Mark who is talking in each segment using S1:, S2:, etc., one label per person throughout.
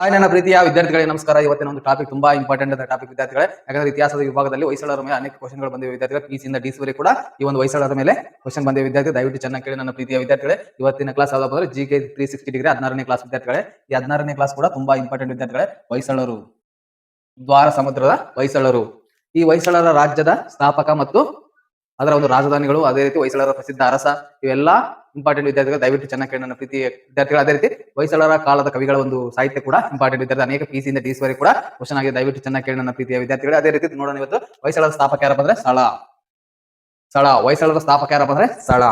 S1: Hi, ನನ್ನ ಪ್ರೀತಿಯ ವಿದ್ಯಾರ್ಥಿಗಳಿಗೆ ನಮಸ್ಕಾರ. ಇವತ್ತಿನ ಒಂದು ಟಾಪಿಕ್ ತುಂಬಾ ಇಂಪಾರ್ಟೆಂಟ್ ಆದ ಟಾಪಿಕ್ ವಿದ್ಯಾರ್ಥಿಗಳೇ. ಯಾಕಂದ್ರೆ ಇತಿಹಾಸದ ವಿಭಾಗದಲ್ಲಿ ಹೊಯ್ಸಳರ ಮೇಲೆ ಅನೇಕ ಕ್ವಶನ್ಗಳು ಬಂದಿವೆ ವಿದ್ಯಾರ್ಥಿಗಳು. ಪಿ ಡಿ ವರೆಗೆ ಕೂಡ ಈ ಒಂದು ಹೊಯ್ಸಳರ ಮೇಲೆ ಕ್ವಶನ್ ಬಂದಿವೆ ವಿದ್ಯಾರ್ಥಿ ದಯವಿಟ್ಟು ಚೆನ್ನಾಗಿ ಕೇಳಿ, ನನ್ನ ಪ್ರೀತಿಯ ವಿದ್ಯಾರ್ಥಿಗಳೇ. ಇವತ್ತಿನ ಕ್ಲಾಸ್ ಯಾವ್ದಪ್ಪ ಅಂದ್ರೆ G K three sixty degree ಹದಿನಾರನೇ ಕ್ಲಾಸ್ ವಿದ್ಯಾರ್ಥಿಗಳೇ. ಈ ಹದಿನಾರನೇ ಕ್ಲಾಸ್ ಕೂಡ ತುಂಬಾ ಇಂಪಾರ್ಟೆಂಟ್ ವಿದ್ಯಾರ್ಥಿಗಳೇ. ಹೊಯ್ಸಳರು ದ್ವಾರ ಸಮುದ್ರದ ಹೊಯ್ಸಳರು. ಈ ಹೊಯ್ಸಳರ ರಾಜ್ಯದ ಸ್ಥಾಪಕ ಮತ್ತು ಅದರ ಒಂದು ರಾಜಧಾನಿಗಳು ಅದೇ ರೀತಿ ಹೊಯ್ಸಳರ ಪ್ರಸಿದ್ಧ ಅರಸ, ಇವೆಲ್ಲ ಇಂಪಾರ್ಟೆಂಟ್ ವಿದ್ಯಾರ್ಥಿಗಳು, ದಯವಿಟ್ಟು ಚೆನ್ನಾಗಿ ನನ್ನ ಪ್ರೀತಿ ವಿದ್ಯಾರ್ಥಿಗಳು. ಅದೇ ರೀತಿ ಹೊಯ್ಸಳರ ಕಾಲದ ಕವಿಗಳ ಒಂದು ಸಾಹಿತ್ಯ ಕೂಡ ಇಂಪಾರ್ಟೆಂಟ್ ವಿದ್ಯಾರ್ಥಿ, ಅನೇಕ ಪಿ ಡಿ ಸ್ವರಿ ಕೂಡ ಕ್ವಶನ್ ಆಗಿದೆ. ದಯವಿಟ್ಟು ಚೆನ್ನಾಗಿ ಕೇಳಿ ಪ್ರೀತಿಯ ವಿದ್ಯಾರ್ಥಿಗಳು. ಅದೇ ರೀತಿ ನೋಡೋಣ ಇವತ್ತು ಹೊಯ್ಸಳರ ಸ್ಥಾಪಕ ಯಾರಪ್ಪ ಅಂದ್ರೆ ಸ್ಥಳ ಸ್ಥಳ ಹೊಯ್ಸಳರ ಸ್ಥಾಪಕ ಯಾರಪ್ಪ ಅಂದ್ರೆ ಸ್ಥಳ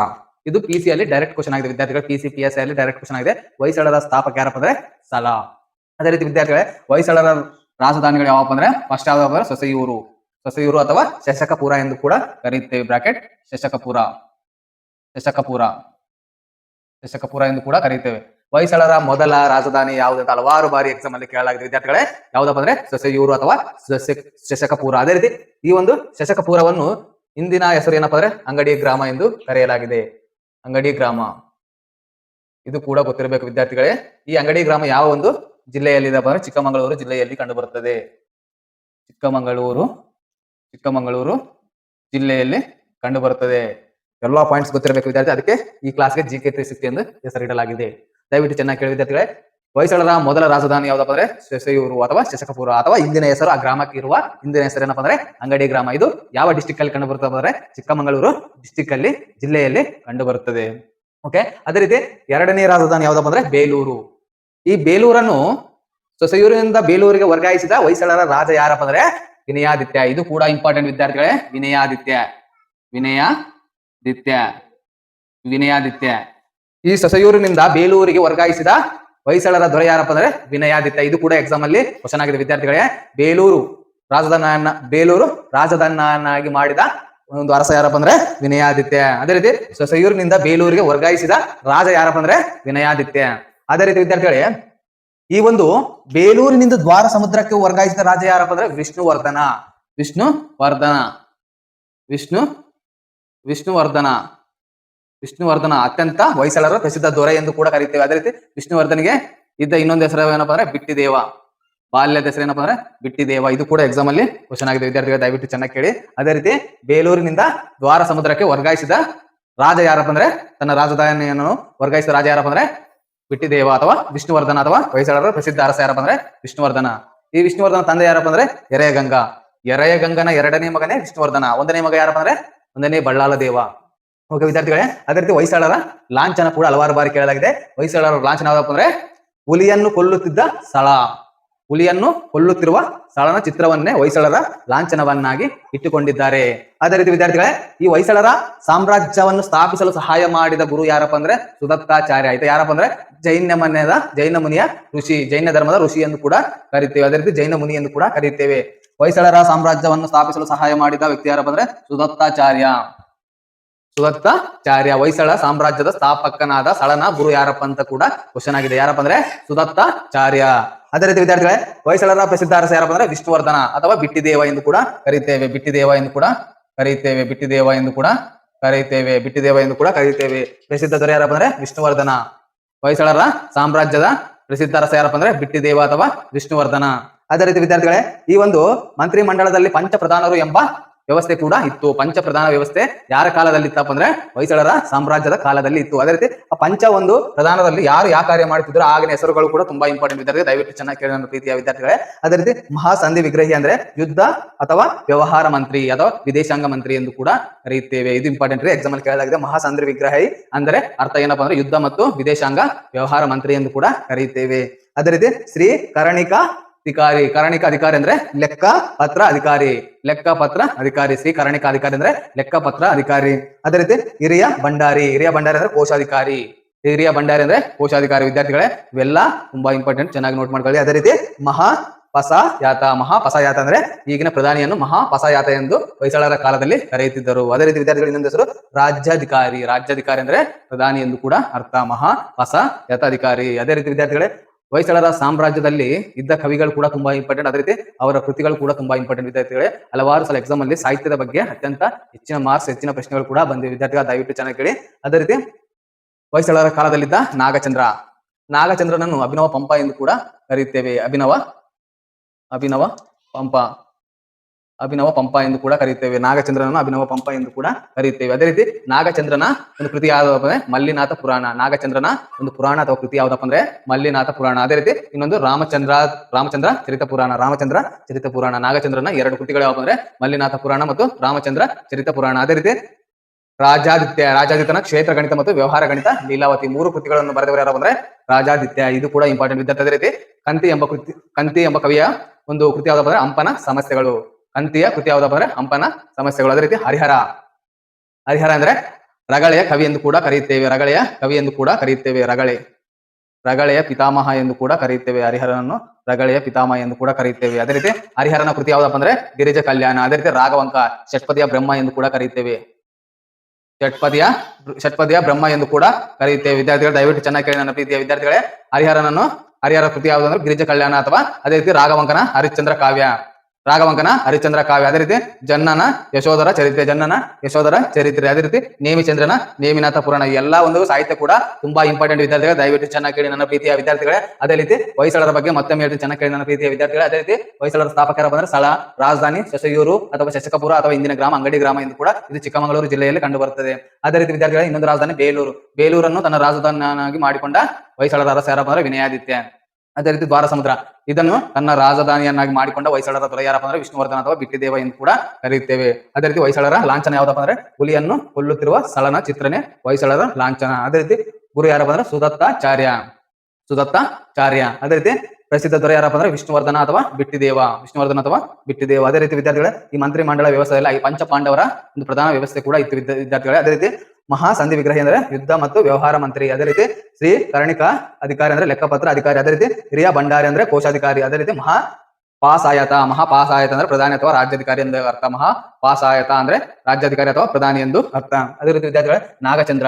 S1: ಇದು ಪಿ ಸಿ ಅಲ್ಲಿ ಡೈರೆಕ್ಟ್ ಕ್ವಶನ್ ಆಗಿದೆ ವಿದ್ಯಾರ್ಥಿಗಳು. ಪಿ ಸಿ ಪಿ ಎಸ್ ಅಲ್ಲಿ ಡೈರೆಕ್ಟ್ ಕ್ವಶನ್ ಆಗಿದೆ. ಹೊಯ್ಸಳರ ಸ್ಥಾಪಕ ಯಾರಪ್ಪ ಅಂದ್ರೆ ಸ್ಥಳ ಅದೇ ರೀತಿ ವಿದ್ಯಾರ್ಥಿಗಳೇ, ಹೊಯ್ಸಳರ ರಾಜಧಾನಿಗಳು ಯಾವಪ್ಪ ಅಂದ್ರೆ, ಫಸ್ಟ್ ಯಾವ್ದಪ್ಪ ಸೊಸೆಯೂರು. ಸೊಸೆಯೂರು ಅಥವಾ ಶಶಕಪುರ ಎಂದು ಕೂಡ ಕರೆಯುತ್ತೇವೆ ಬ್ರಾಕೆಟ್ ಶಶಕಪುರ. ಶಶಕಪುರ. ಶಶಕಪುರ ಎಂದು ಕೂಡ ಕರೆಯುತ್ತೇವೆ ಹೊಯ್ಸಳರ ಮೊದಲ ರಾಜಧಾನಿ ಯಾವುದು ಅಂತ ಹಲವಾರು ಬಾರಿ ಎಕ್ಸಾಮ್ ಅಲ್ಲಿ ಕೇಳಲಾಗಿದೆ. ವಿದ್ಯಾರ್ಥಿಗಳೇ, ಯಾವ್ದಪ್ಪ ಅಂದ್ರೆ ಸೊಸೆಯೂರು ಅಥವಾ ಶಶ- ಶಶಕಪುರ. ಅದೇ ರೀತಿ ಈ ಒಂದು ಶಶಕಪುರವನ್ನು ಇಂದಿನ ಹೆಸರು ಏನಪ್ಪಾ ಅಂದ್ರೆ ಅಂಗಡಿ ಗ್ರಾಮ ಎಂದು ಕರೆಯಲಾಗಿದೆ. ಅಂಗಡಿ ಗ್ರಾಮ. ಇದು ಕೂಡ ಗೊತ್ತಿರಬೇಕು ವಿದ್ಯಾರ್ಥಿಗಳೇ. ಈ ಅಂಗಡಿ ಗ್ರಾಮ ಯಾವ ಒಂದು ಜಿಲ್ಲೆಯಲ್ಲಿದೆ ಅಂದ್ರೆ ಚಿಕ್ಕಮಗಳೂರು ಜಿಲ್ಲೆಯಲ್ಲಿ ಕಂಡುಬರುತ್ತದೆ. ಚಿಕ್ಕಮಗಳೂರು ಚಿಕ್ಕಮಗಳೂರು ಜಿಲ್ಲೆಯಲ್ಲಿ ಕಂಡು ಬರುತ್ತದೆ ಎಲ್ಲಾ ಪಾಯಿಂಟ್ಸ್ ಗೊತ್ತಿರಬೇಕು ವಿದ್ಯಾರ್ಥಿ, ಅದಕ್ಕೆ ಈ ಕ್ಲಾಸ್ಗೆ ಜಿ ಕೆ ತ್ರೀ ಸಿಕ್ಸ್ಟಿ ಎಂದು ಹೆಸರಿಡಲಾಗಿದೆ. ದಯವಿಟ್ಟು ಚೆನ್ನಾಗಿ ಕೇಳಿ ವಿದ್ಯಾರ್ಥಿಗಳೇ. ಹೊಯ್ಸಳರ ಮೊದಲ ರಾಜಧಾನಿ ಯಾವ್ದಪ್ಪ ಅಂದ್ರೆ ಶೆಸೆಯೂರು ಅಥವಾ ಶಶಕಪುರ ಅಥವಾ ಇಂದಿನ ಹೆಸರು ಆ ಗ್ರಾಮಕ್ಕೆ ಇರುವ ಇಂದಿನ ಹೆಸರು ಏನಪ್ಪ ಅಂದ್ರೆ ಅಂಗಡಿ ಗ್ರಾಮ. ಇದು ಯಾವ ಡಿಸ್ಟಿಕ್ ಅಲ್ಲಿ ಕಂಡು ಬರುತ್ತಪ್ಪ ಅಂದ್ರೆ ಚಿಕ್ಕಮಗಳೂರು ಡಿಸ್ಟಿಕ್ ಅಲ್ಲಿ ಜಿಲ್ಲೆಯಲ್ಲಿ ಕಂಡು ಬರುತ್ತದೆ ಓಕೆ ಅದೇ ರೀತಿ ಎರಡನೇ ರಾಜಧಾನಿ ಯಾವ್ದಪ್ಪ ಅಂದ್ರೆ ಬೇಲೂರು. ಈ ಬೇಲೂರನ್ನು ಸೊಸೆಯೂರಿನಿಂದ ಬೇಲೂರಿಗೆ ವರ್ಗಾಯಿಸಿದ ಹೊಯ್ಸಳರ ರಾಜ ಯಾರಪ್ಪ ಅಂದ್ರೆ ವಿನಯಾದಿತ್ಯ. ಇದು ಕೂಡ ಇಂಪಾರ್ಟೆಂಟ್ ವಿದ್ಯಾರ್ಥಿಗಳೇ, ವಿನಯಾದಿತ್ಯ. ವಿನಯಾದಿತ್ಯ. ವಿನಯಾದಿತ್ಯ. ಈ ಸೊಸೆಯೂರಿನಿಂದ ಬೇಲೂರಿಗೆ ವರ್ಗಾಯಿಸಿದ ಹೊಯ್ಸಳರ ದೊರೆ ಯಾರಪ್ಪ ಅಂದ್ರೆ ವಿನಯಾದಿತ್ಯ. ಇದು ಕೂಡ ಎಕ್ಸಾಮ್ ಅಲ್ಲಿ ಕ್ವಶನ್ ಆಗಿದೆ ವಿದ್ಯಾರ್ಥಿಗಳೇ. ಬೇಲೂರು ರಾಜಧಾನ ಬೇಲೂರು ರಾಜಧಾನಿಯನ್ನಾಗಿ ಮಾಡಿದ ಒಂದು ಅರಸ ಯಾರಪ್ಪ ಅಂದ್ರೆ ವಿನಯಾದಿತ್ಯ. ಅದೇ ರೀತಿ ಸೊಸೆಯೂರಿನಿಂದ ಬೇಲೂರಿಗೆ ವರ್ಗಾಯಿಸಿದ ರಾಜ ಯಾರಪ್ಪ ಅಂದ್ರೆ ವಿನಯಾದಿತ್ಯ. ಅದೇ ರೀತಿ ವಿದ್ಯಾರ್ಥಿಗಳೇ ಈ ಒಂದು ಬೇಲೂರಿನಿಂದ ದ್ವಾರ ಸಮುದ್ರಕ್ಕೆ ವರ್ಗಾಯಿಸಿದ ರಾಜ ಯಾರಪ್ಪ ಅಂದ್ರೆ ವಿಷ್ಣುವರ್ಧನ. ವಿಷ್ಣುವರ್ಧನ ವಿಷ್ಣು ವಿಷ್ಣುವರ್ಧನ. ವಿಷ್ಣುವರ್ಧನ ಅತ್ಯಂತ ಹೊಯ್ಸಳರ ಪ್ರಸಿದ್ಧ ದೊರೆ ಎಂದು ಕೂಡ ಕರೀತೇವೆ. ಅದೇ ರೀತಿ ವಿಷ್ಣುವರ್ಧನಿಗೆ ಇದ್ದ ಇನ್ನೊಂದು ಹೆಸರು ಏನಪ್ಪ ಅಂದ್ರೆ ಬಿಟ್ಟಿದೇವ. ಬಾಲ್ಯದ ಹೆಸರು ಏನಪ್ಪ ಅಂದ್ರೆ ಬಿಟ್ಟಿದೇವ. ಇದು ಕೂಡ ಎಕ್ಸಾಮ್ ಅಲ್ಲಿ ಕ್ವಶನ್ ಆಗಿದೆ. ವಿದ್ಯಾರ್ಥಿಗಳು ದಯವಿಟ್ಟು ಚೆನ್ನಾಗಿ ಕೇಳಿ. ಅದೇ ರೀತಿ ಬೇಲೂರಿನಿಂದ ದ್ವಾರ ಸಮುದ್ರಕ್ಕೆ ವರ್ಗಾಯಿಸಿದ ರಾಜ ಯಾರಪ್ಪ ಅಂದ್ರೆ ತನ್ನ ರಾಜಧಾನಿಯನ್ನು ವರ್ಗಾಯಿಸಿದ ರಾಜ ಯಾರಪ್ಪ ಅಂದ್ರೆ ಬಿಟ್ಟಿದೇವ ಅಥವಾ ವಿಷ್ಣುವರ್ಧನ ಅಥವಾ ಹೊಯ್ಸಳರ ಪ್ರಸಿದ್ಧ ಅರಸ ಯಾರಪ್ಪ ಅಂದ್ರೆ ವಿಷ್ಣುವರ್ಧನ. ಈ ವಿಷ್ಣುವರ್ಧನ ತಂದೆ ಯಾರಪ್ಪ ಅಂದ್ರೆ ಎರೆಯಗಂಗ ಎರೆಯಗಂಗನ ಎರಡನೇ ಮಗನೇ ವಿಷ್ಣುವರ್ಧನ. ಒಂದನೇ ಮಗ ಯಾರಪ್ಪ ಅಂದ್ರೆ ಒಂದನೇ ಬಳ್ಳಾಲ ದೇವ. ಓಕೆ, ವಿದ್ಯಾರ್ಥಿಗಳೇ, ಅದೇ ರೀತಿ ಹೊಯ್ಸಳರ ಲಾಂಛನ ಕೂಡ ಹಲವಾರು ಬಾರಿ ಕೇಳಲಾಗಿದೆ. ಹೊಯ್ಸಳರ ಲಾಂಛನ ಯಾವ್ದಪ್ಪ ಅಂದ್ರೆ ಹುಲಿಯನ್ನು ಕೊಲ್ಲುತ್ತಿದ್ದ ಸ್ಥಳ. ಹುಲಿಯನ್ನು ಕೊಲ್ಲುತ್ತಿರುವ ಸ್ಥಳನ ಚಿತ್ರವನ್ನೇ ಹೊಯ್ಸಳರ ಲಾಂಛನವನ್ನಾಗಿ ಇಟ್ಟುಕೊಂಡಿದ್ದಾರೆ. ಅದೇ ರೀತಿ ವಿದ್ಯಾರ್ಥಿಗಳೇ, ಈ ಹೊಯ್ಸಳರ ಸಾಮ್ರಾಜ್ಯವನ್ನು ಸ್ಥಾಪಿಸಲು ಸಹಾಯ ಮಾಡಿದ ಗುರು ಯಾರಪ್ಪ ಅಂದ್ರೆ ಸುದತ್ತಾಚಾರ್ಯ. ಆಯ್ತು, ಯಾರಪ್ಪ ಅಂದ್ರೆ ಜೈನ ಮನೆಯದ, ಜೈನ ಮುನಿಯ ಋಷಿ, ಜೈನ ಧರ್ಮದ ಋಷಿ ಎಂದು ಕೂಡ ಕರಿತೇವೆ ಅದೇ ರೀತಿ ಜೈನ ಮುನಿ ಎಂದು ಕೂಡ ಕರೀತೇವೆ ಹೊಯ್ಸಳರ ಸಾಮ್ರಾಜ್ಯವನ್ನು ಸ್ಥಾಪಿಸಲು ಸಹಾಯ ಮಾಡಿದ ವ್ಯಕ್ತಿ ಯಾರಪ್ಪ ಅಂದ್ರೆ ಸುದತ್ತಾಚಾರ್ಯ. ಸುದತ್ತಾಚಾರ್ಯ, ಹೊಯ್ಸಳ ಸಾಮ್ರಾಜ್ಯದ ಸ್ಥಾಪಕನಾದ ಸಳನ ಗುರು ಯಾರಪ್ಪ ಅಂತ ಕೂಡ ಕ್ವಶನ್ ಆಗಿದೆ. ಯಾರಪ್ಪ ಅಂದ್ರೆ ಸುದತ್ತಾಚಾರ್ಯ. ಅದೇ ರೀತಿ ವಿದ್ಯಾರ್ಥಿಗಳೇ ಹೊಯ್ಸಳರ ಪ್ರಸಿದ್ಧ ಅರಸ ಯಾರಪ್ಪ ಅಂದ್ರೆ ವಿಷ್ಣುವರ್ಧನ ಅಥವಾ ಬಿಟ್ಟಿದೇವ ಎಂದು ಕೂಡ ಕರೀತೇವೆ, ಬಿಟ್ಟಿದೇವ ಎಂದು ಕೂಡ ಕರೀತೇವೆ, ಬಿಟ್ಟಿದೇವ ಎಂದು ಕೂಡ ಕರೀತೇವೆ, ಬಿಟ್ಟಿದೇವ ಎಂದು ಕೂಡ ಕರೀತೇವೆ. ಪ್ರಸಿದ್ಧ ದೊರೆ ಯಾರಪ್ಪ ಅಂದ್ರೆ ವಿಷ್ಣುವರ್ಧನ. ಹೊಯ್ಸಳರ ಸಾಮ್ರಾಜ್ಯದ ಪ್ರಸಿದ್ಧ ಅರಸ ಯಾರಪ್ಪ ಅಂದ್ರೆ ಬಿಟ್ಟಿದೇವ ಅಥವಾ ವಿಷ್ಣುವರ್ಧನ. ಅದೇ ರೀತಿ ವಿದ್ಯಾರ್ಥಿಗಳೇ, ಈ ಒಂದು ಮಂತ್ರಿ ಮಂಡಲದಲ್ಲಿ ಪಂಚ ಪ್ರಧಾನರು ಎಂಬ ವ್ಯವಸ್ಥೆ ಕೂಡ ಇತ್ತು. ಪಂಚ ಪ್ರಧಾನ ವ್ಯವಸ್ಥೆ ಯಾರ ಕಾಲದಲ್ಲಿ ಇತ್ತಪ್ಪ ಅಂದ್ರೆ ಹೊಯ್ಸಳರ ಸಾಮ್ರಾಜ್ಯದ ಕಾಲದಲ್ಲಿ ಇತ್ತು. ಅದೇ ರೀತಿ ಆ ಪಂಚ ಒಂದು ಪ್ರಧಾನದಲ್ಲಿ ಯಾರು ಯಾವ ಕಾರ್ಯ ಮಾಡ್ತಿದ್ರು ಆಗಿನ ಹೆಸರುಗಳು ಕೂಡ ತುಂಬಾ ಇಂಪಾರ್ಟೆಂಟ್ ಇದ್ದಾರೆ. ದಯವಿಟ್ಟು ಚೆನ್ನಾಗಿ ಕೇಳಿ ನನ್ನ ಪ್ರೀತಿಯ ವಿದ್ಯಾರ್ಥಿಗಳೇ. ಅದೇ ರೀತಿ ಮಹಾಸಂಧಿ ವಿಗ್ರಹಿ ಅಂದ್ರೆ ಯುದ್ಧ ಅಥವಾ ವ್ಯವಹಾರ ಮಂತ್ರಿ ಅಥವಾ ವಿದೇಶಾಂಗ ಮಂತ್ರಿ ಎಂದು ಕೂಡ ಕರೆಯುತ್ತೇವೆ. ಇದು ಇಂಪಾರ್ಟೆಂಟ್ ರೀ. ಎಕ್ಸಾಮ್ ಅಲ್ಲಿ ಕೇಳಲಾಗಿದೆ. ಮಹಾಸಂಧಿ ವಿಗ್ರಹಿ ಅಂದ್ರೆ ಅರ್ಥ ಏನಪ್ಪಾ ಅಂದ್ರೆ ಯುದ್ಧ ಮತ್ತು ವಿದೇಶಾಂಗ ವ್ಯವಹಾರ ಮಂತ್ರಿ ಎಂದು ಕೂಡ ಕರೆಯುತ್ತೇವೆ. ಅದೇ ರೀತಿ ಶ್ರೀ ಕರ್ಣಿಕ ಅಧಿಕಾರಿ, ಕಾರಣಿಕ ಅಧಿಕಾರಿ ಅಂದ್ರೆ ಲೆಕ್ಕ ಪತ್ರ ಅಧಿಕಾರಿ. ಲೆಕ್ಕ ಪತ್ರ ಅಧಿಕಾರಿ. ಸಿ ಕಾರಣಿಕ ಅಧಿಕಾರಿ ಅಂದ್ರೆ ಲೆಕ್ಕ ಪತ್ರ ಅಧಿಕಾರಿ. ಅದೇ ರೀತಿ ಹಿರಿಯ ಭಂಡಾರಿ. ಹಿರಿಯ ಭಂಡಾರಿ ಅಂದ್ರೆ ಕೋಶಾಧಿಕಾರಿ. ಹಿರಿಯ ಭಂಡಾರಿ ಅಂದ್ರೆ ಕೋಶಾಧಿಕಾರಿ. ವಿದ್ಯಾರ್ಥಿಗಳೇ, ಇವೆಲ್ಲ ತುಂಬಾ ಇಂಪಾರ್ಟೆಂಟ್ ಚೆನ್ನಾಗಿ ನೋಟ್ ಮಾಡ್ಕೊಳ್ಳಿ. ಅದೇ ರೀತಿ ಮಹಾ ಪಸಯಾತ. ಮಹಾ ಪಸಯಾತ ಅಂದ್ರೆ ಈಗಿನ ಪ್ರಧಾನಿಯನ್ನು ಮಹಾ ಪಸಯಾತ ಎಂದು ಹೊಯ್ಸಳರ ಕಾಲದಲ್ಲಿ ಕರೆಯುತ್ತಿದ್ದರು. ಅದೇ ರೀತಿ ವಿದ್ಯಾರ್ಥಿಗಳು ಇನ್ನೊಂದು ಹೆಸರು ರಾಜ್ಯಾಧಿಕಾರಿ. ರಾಜ್ಯಾಧಿಕಾರಿ ಅಂದ್ರೆ ಪ್ರಧಾನಿ ಎಂದು ಕೂಡ ಅರ್ಥ. ಮಹಾ ಪಸಯಾತಾಧಿಕಾರಿ ಅದೇ ರೀತಿ ವಿದ್ಯಾರ್ಥಿಗಳೇ ಹೊಯ್ಸಳರ ಸಾಮ್ರಾಜ್ಯದಲ್ಲಿ ಇದ್ದ ಕವಿಗಳು ಕೂಡ ತುಂಬಾ ಇಂಪಾರ್ಟೆಂಟ್ ಅದೇ ರೀತಿ ಅವರ ಕೃತಿಗಳು ಕೂಡ ತುಂಬಾ ಇಂಪಾರ್ಟೆಂಟ್ ವಿದ್ಯಾರ್ಥಿಗಳೇ, ಹಲವಾರು ಸಲ ಎಕ್ಸಾಮ್ ಅಲ್ಲಿ ಸಾಹಿತ್ಯದ ಬಗ್ಗೆ ಅತ್ಯಂತ ಹೆಚ್ಚಿನ ಮಾರ್ಕ್ಸ್ ಹೆಚ್ಚಿನ ಪ್ರಶ್ನೆಗಳು ಕೂಡ ಬಂದಿವೆ. ವಿದ್ಯಾರ್ಥಿಗಳ ದಯವಿಟ್ಟು ಚೆನ್ನಾಗಿ ಕೇಳಿ. ಅದೇ ರೀತಿ ಹೊಯ್ಸಳರ ಕಾಲದಲ್ಲಿದ್ದ ನಾಗಚಂದ್ರ. ನಾಗಚಂದ್ರನನ್ನು ಅಭಿನವ ಪಂಪ ಎಂದು ಕೂಡ ಕರೆಯುತ್ತೇವೆ. ಅಭಿನವ ಅಭಿನವ ಪಂಪ. ಅಭಿನವ ಪಂಪ ಎಂದು ಕೂಡ ಕರೆಯುತ್ತೇವೆ. ನಾಗಚಂದ್ರನ ಅಭಿನವ ಪಂಪ ಎಂದು ಕೂಡ ಕರೆಯುತ್ತೇವೆ. ಅದೇ ರೀತಿ ನಾಗಚಂದ್ರನ ಒಂದು ಕೃತಿ ಯಾವ್ದಪ್ಪ ಅಂದ್ರೆ ಮಲ್ಲಿನಾಥ ಪುರಾಣ. ನಾಗಚಂದ್ರನ ಒಂದು ಪುರಾಣ ಅಥವಾ ಕೃತಿ ಯಾವ್ದಪ್ಪ ಅಂದ್ರೆ ಮಲ್ಲಿನಾಥ ಪುರಾಣ. ಅದೇ ರೀತಿ ಇನ್ನೊಂದು ರಾಮಚಂದ್ರ ರಾಮಚಂದ್ರ ಚರಿತ ಪುರಾಣ. ರಾಮಚಂದ್ರ ಚರಿತ ಪುರಾಣ. ನಾಗಚಂದ್ರನ ಎರಡು ಕೃತಿಗಳು ಯಾವಪ್ಪ ಅಂದ್ರೆ ಮಲ್ಲಿನಾಥ ಪುರಾಣ ಮತ್ತು ರಾಮಚಂದ್ರ ಚರಿತ ಪುರಾಣ. ಅದೇ ರೀತಿ ರಾಜಾದಿತ್ಯ, ರಾಜಾದಿತ್ಯನ ಕ್ಷೇತ್ರ ಗಣಿತ ಮತ್ತು ವ್ಯವಹಾರ ಗಣಿತ ಲೀಲಾವತಿ ಮೂರು ಕೃತಿಗಳನ್ನು ಬರೆದವರು ಯಾರು ಅಂದ್ರೆ ರಾಜಾದಿತ್ಯ. ಇದು ಕೂಡ ಇಂಪಾರ್ಟೆಂಟ್ ವಿದ್ಯಾರ್ಥಿ. ಅದೇ ರೀತಿ ಕಂತಿ ಎಂಬ ಕೃತಿ, ಕಂತಿ ಎಂಬ ಕವಿಯ ಒಂದು ಕೃತಿ ಯಾವ್ದಪ್ಪ ಅಂದ್ರೆ ಅಂಪನ ಸಮಸ್ಯೆಗಳು. ಕಂತಿಯ ಕೃತಿ ಯಾವ್ದಪ್ಪ ಅಂದ್ರೆ ಹಂಪನ ಸಮಸ್ಯೆಗಳು. ಅದೇ ರೀತಿ ಹರಿಹರ. ಹರಿಹರ ಅಂದ್ರೆ ರಗಳೆಯ ಕವಿ ಎಂದು ಕೂಡ ಕರೆಯುತ್ತೇವೆ. ರಗಳೆಯ ಕವಿ ಎಂದು ಕೂಡ ಕರೆಯುತ್ತೇವೆ. ರಗಳೆ. ರಗಳೆಯ ಪಿತಾಮಹ ಎಂದು ಕೂಡ ಕರೆಯುತ್ತೇವೆ. ಹರಿಹರನನ್ನು ರಗಳೆಯ ಪಿತಾಮಹ ಎಂದು ಕೂಡ ಕರೆಯುತ್ತೇವೆ. ಅದೇ ರೀತಿ ಹರಿಹರನ ಕೃತಿ ಯಾವ್ದಪ್ಪ ಅಂದ್ರೆ ಗಿರಿಜ ಕಲ್ಯಾಣ. ಅದೇ ರೀತಿ ರಾಘವಂಕ, ಷಟ್ಪದಿಯ ಬ್ರಹ್ಮ ಎಂದು ಕೂಡ ಕರೆಯುತ್ತೇವೆ. ಷಟ್ಪದಿಯ ಷಟ್ಪದಿಯ ಬ್ರಹ್ಮ ಎಂದು ಕೂಡ ಕರೆಯುತ್ತೇವೆ. ವಿದ್ಯಾರ್ಥಿಗಳು, ದಯವಿಟ್ಟು ಚೆನ್ನಾಗಿ ಕೇಳಿ ನನ್ನ ಪ್ರೀತಿಯ ವಿದ್ಯಾರ್ಥಿಗಳೇ. ಹರಿಹರನನ್ನು, ಹರಿಹರ ಕೃತಿ ಯಾವುದು ಅಂದ್ರೆ ಗಿರಿಜ ಕಲ್ಯಾಣ ಅಥವಾ ಅದೇ ರೀತಿ ರಾಘವಂಕನ ಹರಿಶ್ಚಂದ್ರ ಕಾವ್ಯ. ರಾಘವಂಕನ, ಹರಿಶ್ಚಂದ್ರ ಕಾವ್ಯ ಅದೇ ರೀತಿ, ಜನ್ನನ, ಯಶೋಧರ ಚರಿತ್ರೆ, ಜನ್ನನ, ಯಶೋಧರ ಚರಿತ್ರೆ ಅದೇ ರೀತಿ, ನೇಮಿಚಂದ್ರನ, ನೇಮಿನಾಥ ಪುರಾಣ ಎಲ್ಲ ಒಂದು ಸಾಹಿತ್ಯ ಕೂಡ ತುಂಬಾ ಇಂಪಾರ್ಟೆಂಟ್ ವಿದ್ಯಾರ್ಥಿಗಳು, ದಯವಿಟ್ಟು ಚೆನ್ನಾಗಿ ಕೇಳಿ ನನ್ನ ಪ್ರೀತಿಯ ವಿದ್ಯಾರ್ಥಿಗಳೇ. ಅದೇ ರೀತಿ ಹೊಯ್ಸಳರ ಬಗ್ಗೆ ಮತ್ತೊಮ್ಮೆ ಹೇಳ್ತೀನಿ, ಚೆನ್ನಾಗಿ ಕೇಳಿ ನನ್ನ ಪ್ರೀತಿಯ ವಿದ್ಯಾರ್ಥಿಗಳೇ. ಅದೇ ರೀತಿ ಹೊಯ್ಸಳರ ಸ್ಥಾಪಕರ ಬಂದ್ರೆ ಸ್ಥಳ, ರಾಜಧಾನಿ, ಶಶಯೂರು ಅಥವಾ ಶಶಕಪುರ ಅಥವಾ ಇಂದಿನ ಗ್ರಾಮ, ಅಂಗಡಿ ಗ್ರಾಮ ಎಂದು ಕೂಡ ಇದು ಚಿಕ್ಕಮಗಳೂರು ಜಿಲ್ಲೆಯಲ್ಲಿ ಕಂಡು ಬರುತ್ತದೆ ಅದೇ ರೀತಿ ವಿದ್ಯಾರ್ಥಿಗಳ, ಇನ್ನೊಂದು ರಾಜಧಾನಿ ಬೇಲೂರು. ಬೇಲೂರನ್ನು ತನ್ನ ರಾಜಧಾನಿಯಾಗಿ ಮಾಡಿಕೊಂಡ ಹೊಯ್ಸಳರ ಅರಸರ ವಿನಯಾದಿತ್ಯ. ಅದೇ ರೀತಿ ದ್ವಾರ ಸಮುದ್ರ ಇದನ್ನು ತನ್ನ ರಾಜಧಾನಿಯನ್ನಾಗಿ ಮಾಡಿಕೊಂಡ ಹೊಯ್ಸಳರ ದೊರೆ ಯಾರಪ್ಪ ಅಂದ್ರೆ ವಿಷ್ಣುವರ್ಧನ ಅಥವಾ ಬಿಟ್ಟಿದೇವ ಎಂದು ಕೂಡ ಕರೆಯುತ್ತೇವೆ. ಅದೇ ರೀತಿ ಹೊಯ್ಸಳರ ಲಾಂಛನ ಯಾವ್ದಪ್ಪ ಅಂದ್ರೆ ಹುಲಿಯನ್ನು ಕೊಲ್ಲುತ್ತಿರುವ ಸ್ಥಳನ ಚಿತ್ರನೆ ಹೊಯ್ಸಳರ ಲಾಂಛನ. ಅದೇ ರೀತಿ ಗುರು ಯಾರಪ್ಪ ಅಂದ್ರೆ ಸುದತ್ತಾಚಾರ್ಯ. ಸುದತ್ತಾಚಾರ್ಯ. ಅದೇ ರೀತಿ ಪ್ರಸಿದ್ಧ ದೊರೆ ಯಾರಪ್ಪ ಅಂದ್ರೆ ವಿಷ್ಣುವರ್ಧನ ಅಥವಾ ಬಿಟ್ಟಿದೇವ, ವಿಷ್ಣುವರ್ಧನ ಅಥವಾ ಬಿಟ್ಟಿದೇವ. ಅದೇ ರೀತಿ ವಿದ್ಯಾರ್ಥಿಗಳೇ, ಈ ಮಂತ್ರಿ ಮಂಡಳ ವ್ಯವಸ್ಥೆಯಲ್ಲಿ, ಈ ಪಂಚ ಪಾಂಡವರ ಒಂದು ಪ್ರಧಾನ ವ್ಯವಸ್ಥೆ ಕೂಡ ಇತ್ತು ವಿದ್ಯಾ- ವಿದ್ಯಾರ್ಥಿಗಳೇ. ಅದೇ ರೀತಿ ಮಹಾ ಸಂಧಿ ವಿಗ್ರಹ ಅಂದ್ರೆ ಯುದ್ಧ ಮತ್ತು ವ್ಯವಹಾರ ಮಂತ್ರಿ. ಅದೇ ರೀತಿ ಶ್ರೀ ಕರ್ಣಿಕ ಅಧಿಕಾರಿ ಅಂದ್ರೆ ಲೆಕ್ಕಪತ್ರ ಅಧಿಕಾರಿ. ಅದೇ ರೀತಿ ಹಿರಿಯ ಭಂಡಾರಿ ಅಂದ್ರೆ ಕೋಶಾಧಿಕಾರಿ. ಅದೇ ರೀತಿ ಮಹಾ ಪಾಸಾಯತ ಮಹಾ ಪಾಸಾಯತ ಅಂದ್ರೆ ಪ್ರಧಾನಿ ಅಥವಾ ರಾಜ್ಯಾಧಿಕಾರಿ ಎಂದು ಅರ್ಥ. ಮಹಾ ಪಾಸಾಯತ ಅಂದ್ರೆ ರಾಜ್ಯಾಧಿಕಾರಿ ಅಥವಾ ಪ್ರಧಾನಿ ಎಂದು ಅರ್ಥ. ಅದೇ ರೀತಿ ವಿದ್ಯಾರ್ಥಿಗಳೇ, ನಾಗಚಂದ್ರ.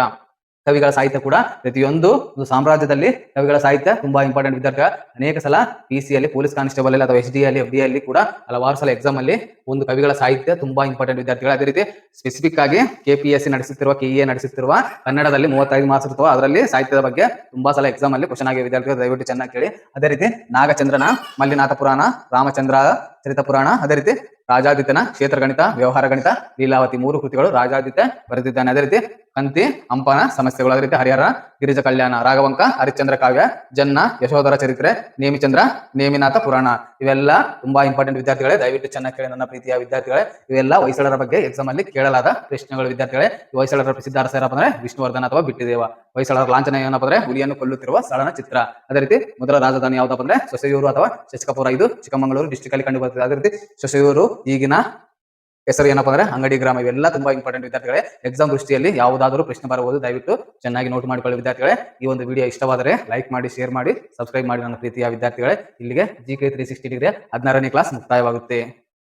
S1: ಕವಿಗಳ ಸಾಹಿತ್ಯ ಕೂಡ ಪ್ರತಿಯೊಂದು ಒಂದು ಸಾಮ್ರಾಜ್ಯದಲ್ಲಿ ಕವಿಗಳ ಸಾಹಿತ್ಯ ತುಂಬಾ ಇಂಪಾರ್ಟೆಂಟ್ ವಿದ್ಯಾರ್ಥಿ ಅನೇಕ ಸಲ ಪಿ ಸಿ ಅಲ್ಲಿ ಪೊಲೀಸ್ ಕಾನ್ಸ್ಟೇಬಲ್ ಅಲ್ಲಿ ಅಥವಾ ಎಸ್ ಡಿ ಅಲ್ಲಿ ಎಫ್ ಡಿ ಅಲ್ಲಿ ಕೂಡ ಹಲವಾರು ಸಲ ಎಕ್ಸಾಮ್ ಅಲ್ಲಿ ಒಂದು ಕವಿಗಳ ಸಾಹಿತ್ಯ ತುಂಬಾ ಇಂಪಾರ್ಟೆಂಟ್ ವಿದ್ಯಾರ್ಥಿಗಳು. ಅದೇ ರೀತಿ ಸ್ಪೆಸಿಫಿಕ್ ಆಗಿ ಕೆ ಪಿ ಎಸ್ ಸಿ ನಡೆಸುತ್ತಿರುವ ಕೆ ಎ ನಡೆಸುತ್ತಿರುವ, ಕನ್ನಡದಲ್ಲಿ ಮೂವತ್ತೈದು ಮಾರ್ಕ್ಸ್ ಇರ್ತವೆ ಅದರಲ್ಲಿ ಸಾಹಿತ್ಯದ ಬಗ್ಗೆ ತುಂಬಾ ಸಲ ಎಕ್ಸಾಮ್ ಅಲ್ಲಿ ಕ್ವಶನ್ ಆಗಿ ವಿದ್ಯಾರ್ಥಿಗಳು. ದಯವಿಟ್ಟು ಚೆನ್ನಾಗಿ ಕೇಳಿ. ಅದೇ ರೀತಿ ನಾಗಚಂದ್ರನ, ಮಲ್ಲಿನಾಥ ಪುರಾಣ, ರಾಮಚಂದ್ರ, ಚರಿತ ಪುರಾಣ, ಅದೇ ರೀತಿ ರಾಜಾದಿತ್ಯನ ಕ್ಷೇತ್ರ ಗಣಿತ, ವ್ಯವಹಾರ ಗಣಿತ, ಲೀಲಾವತಿ ಮೂರು ಕೃತಿಗಳು ರಾಜಾದಿತ್ಯ ಬರೆದಿದ್ದಾನೆ. ಅದೇ ರೀತಿ ಕಂತಿ ಅಂಪನ ಸಮಸ್ಯೆಗಳು. ಅದೇ ರೀತಿ ಹರಿಹರ, ಗಿರಿಜ ಕಲ್ಯಾಣ, ರಾಘವಂಕ, ಹರಿಶ್ಚಂದ್ರ ಕಾವ್ಯ, ಜನ್ನ, ಯಶೋಧರ ಚರಿತ್ರೆ, ನೇಮಿಚಂದ್ರ, ನೇಮಿನಾಥ ಪುರಾಣ ಇವೆಲ್ಲ ತುಂಬಾ ಇಂಪಾರ್ಟೆಂಟ್ ವಿದ್ಯಾರ್ಥಿಗಳೇ. ದಯವಿಟ್ಟು ಚೆನ್ನಾಗಿ ಕೇಳಿ ನನ್ನ ಪ್ರೀತಿಯ ವಿದ್ಯಾರ್ಥಿಗಳೇ. ಇವೆಲ್ಲ ಹೊಯ್ಸಳರ ಬಗ್ಗೆ ಎಕ್ಸಾಮ್ ಅಲ್ಲಿ ಕೇಳಲಾದ ಪ್ರಶ್ನೆಗಳು ವಿದ್ಯಾರ್ಥಿಗಳೇ. ಹೊಯ್ಸಳರ ಪ್ರಸಿದ್ಧ ಅರಸ ಅಂದ್ರೆ ವಿಷ್ಣುವರ್ಧನ ಅಥವಾ ಬಿಟ್ಟಿದೇವ. ಹೊಯ್ಸಳರ ಲಾಂಛನ ಏನಪ್ಪ ಅಂದ್ರೆ ಹುಲಿಯನ್ನು ಕೊಲ್ಲುತ್ತಿರುವ ಸ್ಥಳನ ಚಿತ್ರ ಅದೇ ರೀತಿ ಮೊದಲ ರಾಜಧಾನಿ ಯಾವ್ದಪ್ಪ ಅಂದ್ರೆ ಸೊಸೆಯೂರು ಅಥವಾ ಶಶಕಪುರ ಇದು ಚಿಕ್ಕಮಗಳೂರು ಡಿಸ್ಟಿಕ್ ಅಲ್ಲಿ ಕಂಡು ಬರ್ತದೆ. ಅದೇ ರೀತಿ ಸೊಸೆಯೂರು ಈಗಿನ ಹೆಸರು ಏನಪ್ಪ ಅಂದ್ರೆ ಅಂಗಡಿ, ಗ್ರಾಮ ಇವೆಲ್ಲ ತುಂಬಾ ಇಂಪಾರ್ಟೆಂಟ್ ವಿದ್ಯಾರ್ಥಿಗಳೇ. ಎಕ್ಸಾಮ್ ದೃಷ್ಟಿಯಲ್ಲಿ ಯಾವುದಾದ್ರೂ ಪ್ರಶ್ನೆ ಬರಬಹುದು. ದಯವಿಟ್ಟು ಚೆನ್ನಾಗಿ ನೋಟ್ ಮಾಡಿಕೊಳ್ಳಿ ವಿದ್ಯಾರ್ಥಿಗಳೇ. ಈ ಒಂದು ವಿಡಿಯೋ ಇಷ್ಟವಾದರೆ ಲೈಕ್ ಮಾಡಿ ಶೇರ್ ಮಾಡಿ ಸಬ್ಸ್ಕ್ರೈಬ್ ಮಾಡಿ ನನ್ನ ಪ್ರೀತಿಯ ವಿದ್ಯಾರ್ಥಿಗಳೇ. ಇಲ್ಲಿಗೆ G K three sixty degree ಹದಿನಾರನೇ ಕ್ಲಾಸ್ ಮುಕ್ತಾಯವಾಗುತ್ತೆ.